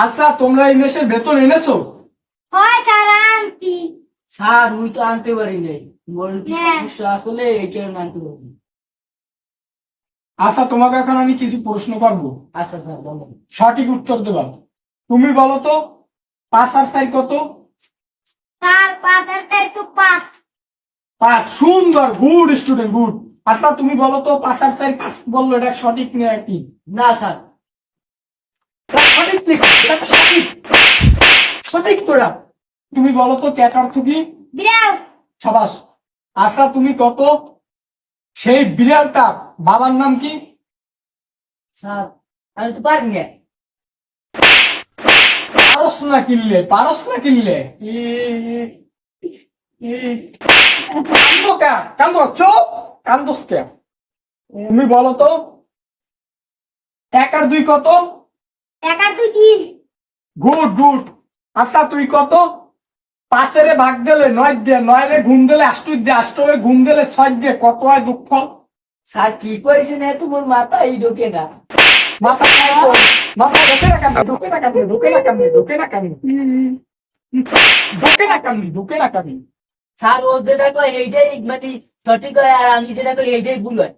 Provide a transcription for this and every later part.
আচ্ছা তোমরা এই মাসের বেতন এনেছো? হয় স্যার আনতি স্যার মুই তো আনতে পারি নাই। মোর হ্যাঁ। সমস্যা আসলে এই কারণে আনতে পারি আচ্ছা তোমাকে এখন আমি কিছু প্রশ্ন করব। আচ্ছা স্যার বলো। সঠিক উত্তর দেবা। তুমি বলো তো পাঁচ আর চার কত? স্যার পাতার তাই তো পাঁচ। পাঁচ সুন্দর গুড স্টুডেন্ট গুড। আচ্ছা তুমি বলো তো পাঁচ আর চার পাঁচ বলল এটা সঠিক না কি? না স্যার। এটা সঠিক লেখা এটা তো সঠিক। সঠিক তোরা। তুমি বলো তো ক্যাট অর্থ কি বিড়াল। সাবাস। আচ্ছা তুমি কত? সেই বিড়ালটা বাবার নাম কি? স্যার আমি তো পারি না পারস না কিনলে পারস না কিনলে। কান্দো কে? কান্দো চোপ। কান্দোস কে? তুমি বলো তো এক আর দুই কত? এক আর দুই তিন। Good good. আচ্ছা তুই কত? পাঁচেরে ভাগ দিলে নয় দিয়ে নয় রে গুণ দিলে আষ্ট দিয়ে আষ্টরে গুণ দিলে ছয় দিয়ে কত হয় দুঃখ স্যার কি কইছে না? তোমার মাথায় ঢোকে না। মাথা খায় তো মাথা ঢোকে না কামড়ে ঢোকে না কামড়ে ঢোকে না কামড়ে ঢোকে না কামড়ে ঢোকে না কামড়ে ঢোকে না কামড়ে স্যার ও যেটা কয় এইটাই মানে সঠিক হয় আর আমি যেটা কই এইটাই ভুল হয়।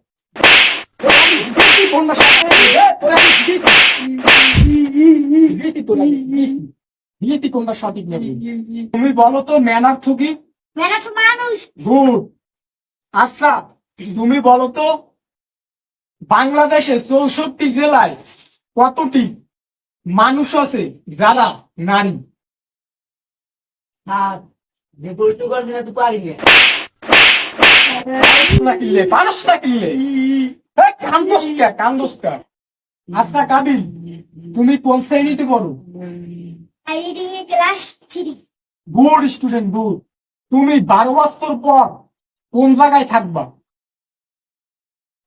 সঠিক নেই তুমি বলো তো ম্যান অর্থ কি মানুষ। গুড। আচ্ছা তুমি বলো তো বাংলাদেশে চৌষট্টি জেলায় কতটি মানুষ আছে যারা নারী? আর যে প্রশ্ন করছে না তো পারি পারস না কিনলে পারস না কিনলে এই, কান্দোস কে কান্দোস কে? আচ্ছা কাবিল তুমি কোন শ্রেণীতে পড়ো? I reading a class three good student good. তুমি বারো বছর পর কোন জায়গায় থাকবা?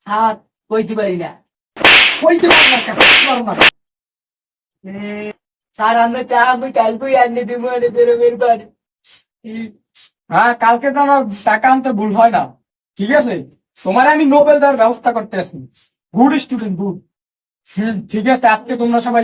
স্যার কইতে পারি না। কইতে পারো না কইতে পারো না স্যার আমরা চা আমি কালকেই আনতে দিব বেরোবের হ্যাঁ কালকে তো আমার টাকা আনতে ভুল হয় না। ঠিক আছে? তোমার আমি নোবেল দেওয়ার ব্যবস্থা করতে আসি। গুড স্টুডেন্ট গুড ঠিক আছে? আজকে তোমরা সবাই